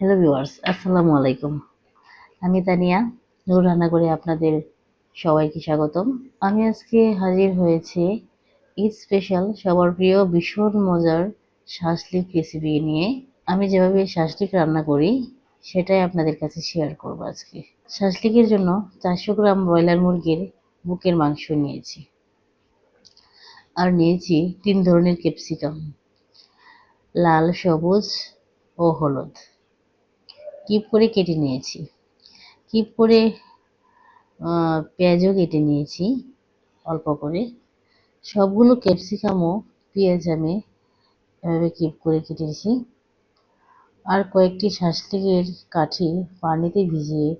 Hello viewers আসসালামু আলাইকুম আমি তানিয়া, নূর রান্না করে আপনাদের সবাইকে স্বাগতম। আমি আজকে হাজির হয়েছি ঈদ স্পেশাল সবার প্রিয় ভীষণ মজার শাসলিক রেসিপি নিয়ে। আমি যেভাবে শাসলিক রান্না করি, সেটাই আপনাদের কাছে শেয়ার করব আজকে। শাসলিকের জন্য চারশো গ্রাম ব্রয়লার মুরগির বুকের মাংস নিয়েছি। আর নিয়েছি তিন ধরনের ক্যাপসিকাম লাল, সবুজ ও হলুদ। কিপ করে কেটে নিয়েছি। কিপ করে পেঁয়াজও কেটে নিয়েছি অল্প করে। সবগুলো ক্যাপসিকামও পেঁয়াজ আমি এভাবে কিপ করে কেটেছি আর কয়েকটি শাসলিকের কাঠি পানিতে ভিজিয়ে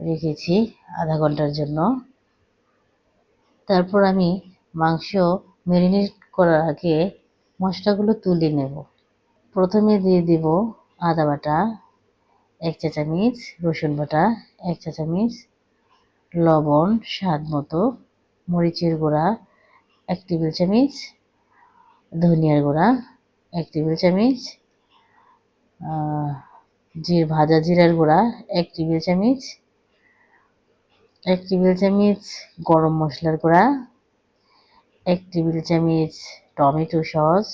রেখেছি আধা ঘণ্টার জন্য। তারপর আমি মাংস ম্যারিনেট করার আগে মশলাগুলো তুলে নেব। প্রথমে দিয়ে দিব আদা বাটা এক চা চামচ রসুন বাটা, এক চা চামচ লবণ, স্বাদ মতো, মরিচের গুঁড়া, এক টেবিল চামচ, ধনিয়ার গুঁড়া, এক টেবিল চামচ জির, ভাজা জিরার গুঁড়া, এক টেবিল চামচ, এক টেবিল চামচ গরম মশলার গুঁড়া, এক টেবিল চামচ টমেটো সস,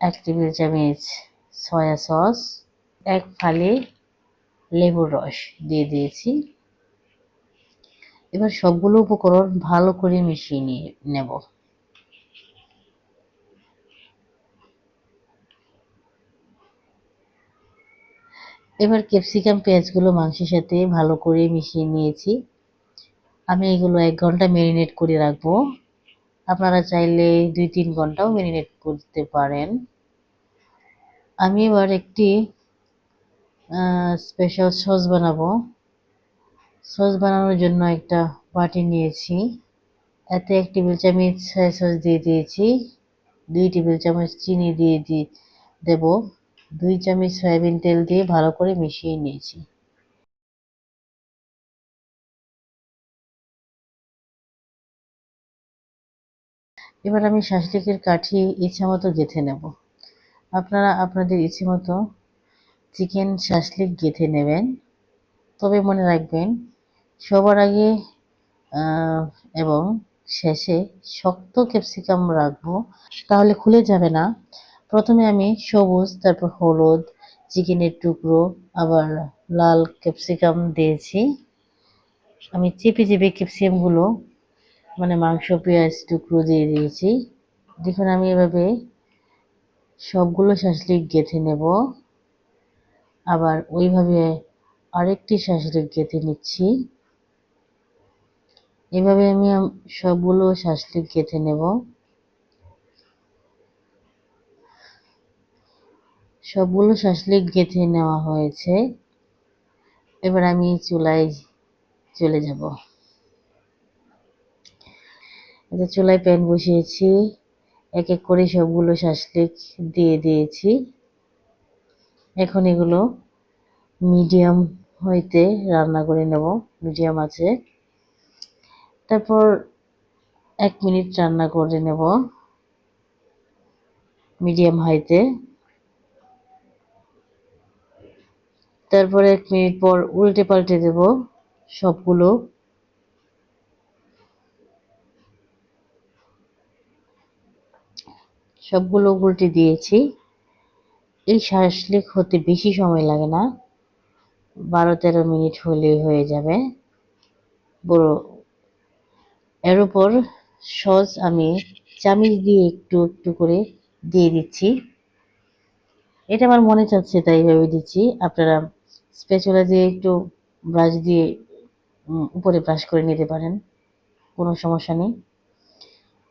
এক টেবিল চামচ সয়া সস এক ফালি লেবুর রস দিয়ে দিয়েছি। এবার সবগুলো উপকরণ ভালো করে মিশিয়ে নিয়ে নেব। এবার ক্যাপসিকাম পেঁয়াজগুলো মাংসের সাথে ভালো করে মিশিয়ে নিয়েছি। আমি এগুলো এক ঘণ্টা ম্যারিনেট করে রাখব। আপনারা চাইলে দুই তিন ঘন্টাও ম্যারিনেট করতে পারেন। আমি এবার একটি স্পেশাল সস বানাবো। সস বানানোর জন্য একটা বাটি নিয়েছি। এতে এক টেবিল চামচ সয়া সস দিয়ে দিয়েছি। দুই টেবিল চামচ চিনি দিয়ে দিয়ে দেব। দুই চামচ সয়াবিন তেল দিয়ে ভালো করে মিশিয়ে নিয়েছি। এবার আমি শাসলিকের কাঠি ইচ্ছা মতো গেঁথে নেব। আপনারা, আপনাদের ইচ্ছে মতো চিকেন শাসলিক গেঁথে নেবেন। তবে মনে রাখবেন, সবার আগে এবং শেষে শক্ত ক্যাপসিকাম রাখব, তাহলে খুলে যাবে না। প্রথমে আমি সবুজ, তারপর হলুদ, চিকেনের টুকরো, আবার লাল ক্যাপসিকাম দিয়েছি। আমি চেপে চেপে ক্যাপসিকামগুলো মানে মাংস, পেঁয়াজ টুকরো দিয়ে দিয়েছি। দেখুন, আমি এভাবে সবগুলো শাসলিক গেঁথে নেব। আবার ওইভাবে আরেকটি শাসলিক গেঁথে নিচ্ছি। এভাবে আমি সবগুলো শাসলিক গেঁথে নেব। সবগুলো শাসলিক গেঁথে নেওয়া হয়েছে। এবার আমি চুলায় চলে যাব। এটা চুলায় প্যান বসিয়েছি, এক এক করে সবগুলো শাসলিক দিয়ে দিয়েছি। এখন এগুলো মিডিয়াম হইতে রান্না করে নেব। মিডিয়াম আছে। তারপর এক মিনিট রান্না করে নেব। মিডিয়াম হাইতে তারপর এক মিনিট পর উল্টে পাল্টে দেব সবগুলো। সবগুলো উল্টে দিয়েছি। এই শাসলিক হতে বেশি সময় লাগে না। বারো তেরো মিনিট হলে হয়ে যাবে। বড়, এর উপর সস আমি চামিচ দিয়ে একটু একটু করে দিয়ে দিচ্ছি। এটা আমার মনে চাচ্ছে, তাই ভেবে দিচ্ছি। আপনারা স্পেচুলা দিয়ে একটু ব্রাশ দিয়ে উপরে ব্রাশ করে নিতে পারেন। কোনো সমস্যা নেই।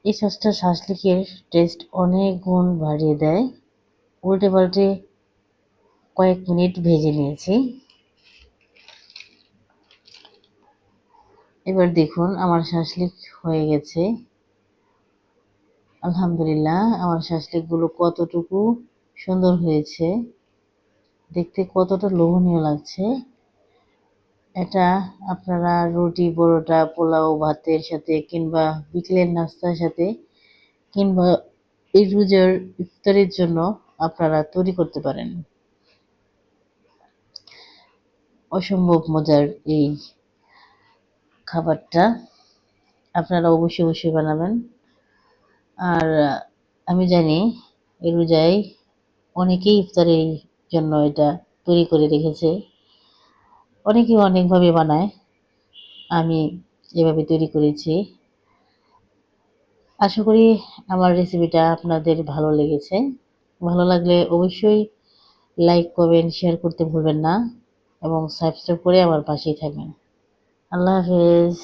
এই সসটা শাসলিকের টেস্ট অনেক গুণ বাড়িয়ে দেয়। উল্টে পাল্টে কয়েক মিনিট ভেজে নিয়েছি। এবার দেখুন আমার শাসলিক হয়ে গেছে। আলহামদুলিল্লাহ, আমার শাসলিকগুলো কতটুকু সুন্দর হয়েছে, দেখতে কতটা লোভনীয় লাগছে। এটা আপনারা রুটি, পরোটা, পোলাও, ভাতের সাথে কিংবা বিকেলের নাস্তার সাথে কিংবা এই রোজার ইফতারের জন্য আপনারা তৈরি করতে পারেন। অসম্ভব মজার এই খাবারটা। আপনারা অবশ্যই অবশ্যই বানাবেন। আর আমি জানি এই রোজায় অনেকেই ইফতারের জন্য এটা তৈরি করে রেখেছে। অনেকেই অনেকভাবে বানায়। আমি এভাবে তৈরি করেছি। আশা করি আমার রেসিপিটা আপনাদের ভালো লেগেছে। ভালো লাগলে অবশ্যই লাইক করবেন শেয়ার করতে ভুলবেন না এবং সাবস্ক্রাইব করে আমার পাশেই থাকবেন। আল্লাহ হাফেজ।